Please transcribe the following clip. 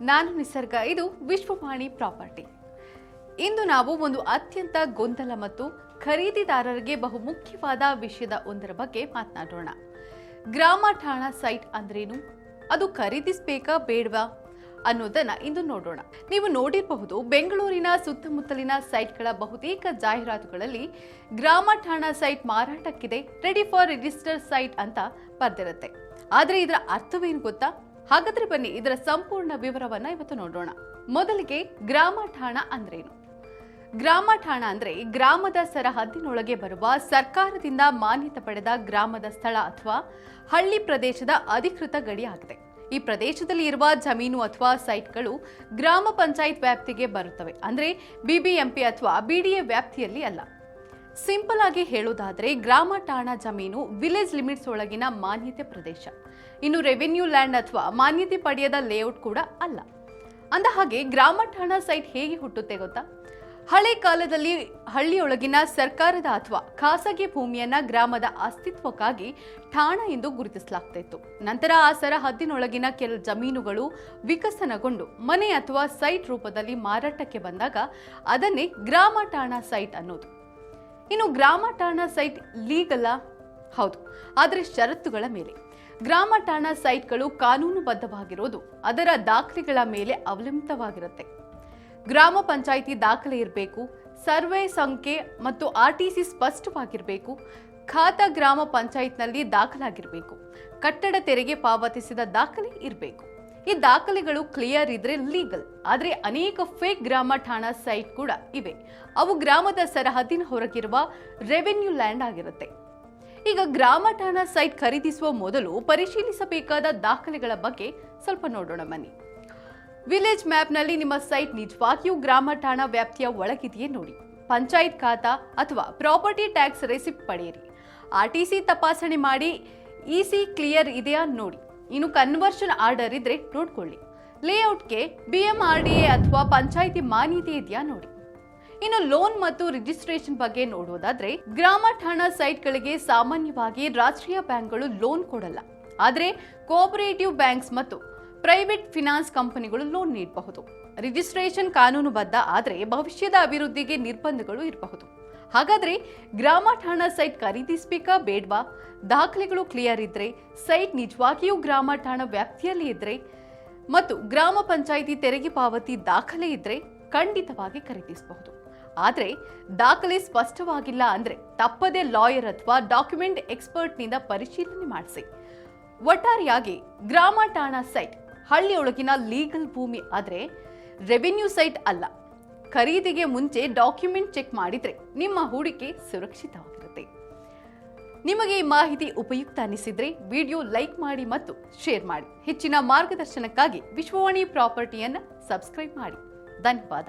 ನಾನು ನಿಸರ್ಗ, ಇದು ವಿಶ್ವವಾಣಿ ಪ್ರಾಪರ್ಟಿ. ಇಂದು ನಾವು ಒಂದು ಅತ್ಯಂತ ಗೊಂದಲ ಮತ್ತು ಖರೀದಿದಾರರಿಗೆ ಬಹು ಮುಖ್ಯವಾದ ವಿಷಯದ ಒಂದರ ಬಗ್ಗೆ ಮಾತನಾಡೋಣ. ಗ್ರಾಮ ಠಾಣಾ ಸೈಟ್ ಅಂದ್ರೇನು? ಅದು ಖರೀದಿಸಬೇಕಾ ಬೇಡವಾ? ಅನ್ನೋದನ್ನ ಇಂದು ನೋಡೋಣ. ನೀವು ನೋಡಿರಬಹುದು, ಬೆಂಗಳೂರಿನ ಸುತ್ತಮುತ್ತಲಿನ ಸೈಟ್ಗಳ ಬಹುತೇಕ ಜಾಹೀರಾತುಗಳಲ್ಲಿ ಗ್ರಾಮ ಠಾಣಾ ಸೈಟ್ ಮಾರಾಟಕ್ಕಿದೆ ರೆಡಿ ಫಾರ್ ರಿಜಿಸ್ಟರ್ ಸೈಟ್ ಅಂತ ಬರ್ದಿರುತ್ತೆ. ಆದರೆ ಇದರ ಅರ್ಥವೇನು ಗೊತ್ತಾ? ಹಾಗಾದ್ರೆ ಬನ್ನಿ ಇದರ ಸಂಪೂರ್ಣ ವಿವರವನ್ನ ಇವತ್ತು ನೋಡೋಣ. ಮೊದಲಿಗೆ ಗ್ರಾಮ ಠಾಣಾ ಅಂದ್ರೇನು? ಗ್ರಾಮ ಠಾಣಾ ಅಂದ್ರೆ ಗ್ರಾಮದ ಸರಹದ್ದಿನೊಳಗೆ ಬರುವ ಸರ್ಕಾರದಿಂದ ಮಾನ್ಯತೆ ಪಡೆದ ಗ್ರಾಮದ ಸ್ಥಳ ಅಥವಾ ಹಳ್ಳಿ ಪ್ರದೇಶದ ಅಧಿಕೃತ ಗಡಿಯಾಗಿದೆ ಈ ಪ್ರದೇಶದಲ್ಲಿ ಇರುವ ಜಮೀನು ಅಥವಾ ಸೈಟ್ಗಳು ಗ್ರಾಮ ಪಂಚಾಯತ್ ವ್ಯಾಪ್ತಿಗೆ ಬರುತ್ತವೆ. ಅಂದ್ರೆ ಬಿಬಿಎಂಪಿ ಅಥವಾ ಬಿಡಿಎ ವ್ಯಾಪ್ತಿಯಲ್ಲಿ ಅಲ್ಲ. ಸಿಂಪಲ್ ಆಗಿ ಹೇಳೋದಾದ್ರೆ ಗ್ರಾಮ ಠಾಣಾ ಜಮೀನು ವಿಲೇಜ್ ಲಿಮಿಟ್ಸ್ ಒಳಗಿನ ಮಾನ್ಯತೆ ಪ್ರದೇಶ. ಇನ್ನು ರೆವೆನ್ಯೂ ಲ್ಯಾಂಡ್ ಅಥವಾ ಮಾನ್ಯತೆ ಪಡೆಯದ ಲೇಔಟ್ ಕೂಡ ಅಲ್ಲ. ಅಂದ ಹಾಗೆ ಗ್ರಾಮ ಠಾಣಾ ಸೈಟ್ ಹೇಗೆ ಹುಟ್ಟುತ್ತೆ ಗೊತ್ತಾ? ಹಳೆ ಕಾಲದಲ್ಲಿ ಹಳ್ಳಿಯೊಳಗಿನ ಸರ್ಕಾರದ ಅಥವಾ ಖಾಸಗಿ ಭೂಮಿಯನ್ನ ಗ್ರಾಮದ ಅಸ್ತಿತ್ವಕ್ಕಾಗಿ ಠಾಣ ಎಂದು ಗುರುತಿಸಲಾಗ್ತಾ ಇತ್ತು ನಂತರ ಆ ಸರಹದ್ದಿನೊಳಗಿನ ಕೆಲ ಜಮೀನುಗಳು ವಿಕಸನಗೊಂಡು ಮನೆ ಅಥವಾ ಸೈಟ್ ರೂಪದಲ್ಲಿ ಮಾರಾಟಕ್ಕೆ ಬಂದಾಗ ಅದನ್ನೇ ಗ್ರಾಮ ಠಾಣಾ ಸೈಟ್ ಅನ್ನೋದು. ಇನ್ನು ಗ್ರಾಮ ಠಾಣಾ ಸೈಟ್ ಲೀಗಲ್ಲ ಹೌದು. ಆದರೆ ಷರತ್ತುಗಳ ಮೇಲೆ. ಗ್ರಾಮ ಠಾಣಾ ಸೈಟ್ಗಳು ಕಾನೂನುಬದ್ಧವಾಗಿರೋದು ಅದರ ದಾಖಲೆಗಳ ಮೇಲೆ ಅವಲಂಬಿತವಾಗಿರುತ್ತೆ. ಗ್ರಾಮ ಪಂಚಾಯಿತಿ ದಾಖಲೆ ಇರಬೇಕು, ಸರ್ವೆ ಸಂಖ್ಯೆ ಮತ್ತು ಆರ್ ಟಿ ಸಿ ಸ್ಪಷ್ಟವಾಗಿರಬೇಕು, ಖಾತಾ ಗ್ರಾಮ ಪಂಚಾಯತ್ನಲ್ಲಿ ದಾಖಲಾಗಿರಬೇಕು, ಕಟ್ಟಡ ತೆರಿಗೆ ಪಾವತಿಸಿದ ದಾಖಲೆ ಇರಬೇಕು. ಈ ದಾಖಲೆಗಳು ಕ್ಲಿಯರ್ ಇದ್ರೆ ಲೀಗಲ್ ಆದ್ರೆ ಅನೇಕ ಫೇಕ್ ಗ್ರಾಮ ಠಾಣಾ ಸೈಟ್ ಕೂಡ ಇವೆ. ಅವು ಗ್ರಾಮದ ಸರಹದ್ದಿನ ಹೊರಗಿರುವ ರೆವೆನ್ಯೂ ಲ್ಯಾಂಡ್ ಆಗಿರುತ್ತೆ. ಈಗ ಗ್ರಾಮ ಠಾಣಾ ಸೈಟ್ ಖರೀದಿಸುವ ಮೊದಲು ಪರಿಶೀಲಿಸಬೇಕಾದ ದಾಖಲೆಗಳ ಬಗ್ಗೆ ಸ್ವಲ್ಪ ನೋಡೋಣ ಬನ್ನಿ. ವಿಲೇಜ್ ಮ್ಯಾಪ್ನಲ್ಲಿ ನಿಮ್ಮ ಸೈಟ್ ನಿಜವಾಗಿಯೂ ಗ್ರಾಮ ಠಾಣಾ ವ್ಯಾಪ್ತಿಯ ಒಳಗಿದೆಯೇ ನೋಡಿ. ಪಂಚಾಯತ್ ಖಾತಾ ಅಥವಾ ಪ್ರಾಪರ್ಟಿ ಟ್ಯಾಕ್ಸ್ ರೆಸಿಪ್ಟ್ ಪಡೆಯಿರಿ. ಆರ್ ಟಿ ಸಿ ತಪಾಸಣೆ ಮಾಡಿ ಇ ಸಿ ಕ್ಲಿಯರ್ ಇದೆಯಾ ನೋಡಿ. ಇನ್ನು ಕನ್ವರ್ಷನ್ ಆರ್ಡರ್ ಇದ್ರೆ ನೋಡ್ಕೊಳ್ಳಿ. ಲೇಔಟ್ಗೆ B M R D A ಅಥವಾ ಪಂಚಾಯಿತಿ ಮಾನ್ಯತೆ ಇದೆಯಾ ನೋಡಿ. ಇನ್ನು ಲೋನ್ ಮತ್ತು ರಿಜಿಸ್ಟ್ರೇಷನ್ ಬಗ್ಗೆ ನೋಡೋದಾದ್ರೆ ಗ್ರಾಮ ಠಾಣಾ ಸೈಟ್ಗಳಿಗೆ ಸಾಮಾನ್ಯವಾಗಿ ರಾಷ್ಟ್ರೀಯ ಬ್ಯಾಂಕ್ಗಳು ಲೋನ್ ಕೊಡಲ್ಲ. ಆದರೆ ಕೋಆಪರೇಟಿವ್ ಬ್ಯಾಂಕ್ಸ್ ಮತ್ತು ಪ್ರೈವೇಟ್ ಫಿನಾನ್ಸ್ ಕಂಪನಿಗಳು ಲೋನ್ ನೀಡಬಹುದು. ರಿಜಿಸ್ಟ್ರೇಷನ್ ಕಾನೂನುಬದ್ಧ ಆದರೆ ಭವಿಷ್ಯದ ಅಭಿವೃದ್ಧಿಗೆ ನಿರ್ಬಂಧಗಳು ಇರಬಹುದು. ಹಾಗಾದ್ರೆ ಗ್ರಾಮ ಠಾಣಾ ಸೈಟ್ ಖರೀದಿಸಬೇಕಾ ಬೇಡ್ವಾ? ದಾಖಲೆಗಳು ಕ್ಲಿಯರ್ ಇದ್ರೆ ಸೈಟ್ ನಿಜವಾಗಿಯೂ ಗ್ರಾಮ ಠಾಣಾ ವ್ಯಾಪ್ತಿಯಲ್ಲಿ ಇದ್ರೆ ಮತ್ತು ಗ್ರಾಮ ಪಂಚಾಯಿತಿ ತೆರಿಗೆ ಪಾವತಿ ದಾಖಲೆ ಇದ್ರೆ ಖಂಡಿತವಾಗಿ ಖರೀದಿಸಬಹುದು. ಆದರೆ ದಾಖಲೆ ಸ್ಪಷ್ಟವಾಗಿಲ್ಲ ಅಂದರೆ ತಪ್ಪದೆ ಲಾಯರ್ ಅಥವಾ ಡಾಕ್ಯುಮೆಂಟ್ ಎಕ್ಸ್ಪರ್ಟ್ನಿಂದ ಪರಿಶೀಲನೆ ಮಾಡಿಸಿ. ಒಟ್ಟಾರೆಯಾಗಿ ಗ್ರಾಮ ಠಾಣಾ ಸೈಟ್ ಹಳ್ಳಿಯೊಳಗಿನ ಲೀಗಲ್ ಭೂಮಿ ಆದರೆ ರೆವಿನ್ಯೂ ಸೈಟ್ ಅಲ್ಲ. ಖರೀದಿಗೆ ಮುಂಚೆ ಡಾಕ್ಯುಮೆಂಟ್ ಚೆಕ್ ಮಾಡಿದ್ರೆ ನಿಮ್ಮ ಹೂಡಿಕೆ ಸುರಕ್ಷಿತವಾಗಿರುತ್ತೆ. ನಿಮಗೆ ಈ ಮಾಹಿತಿ ಉಪಯುಕ್ತ ಅನಿಸಿದ್ರೆ ವಿಡಿಯೋ ಲೈಕ್ ಮಾಡಿ ಮತ್ತು ಶೇರ್ ಮಾಡಿ. ಹೆಚ್ಚಿನ ಮಾರ್ಗದರ್ಶನಕ್ಕಾಗಿ ವಿಶ್ವವಾಣಿ ಪ್ರಾಪರ್ಟಿಯನ್ನು ಸಬ್ಸ್ಕ್ರೈಬ್ ಮಾಡಿ. ಧನ್ಯವಾದ.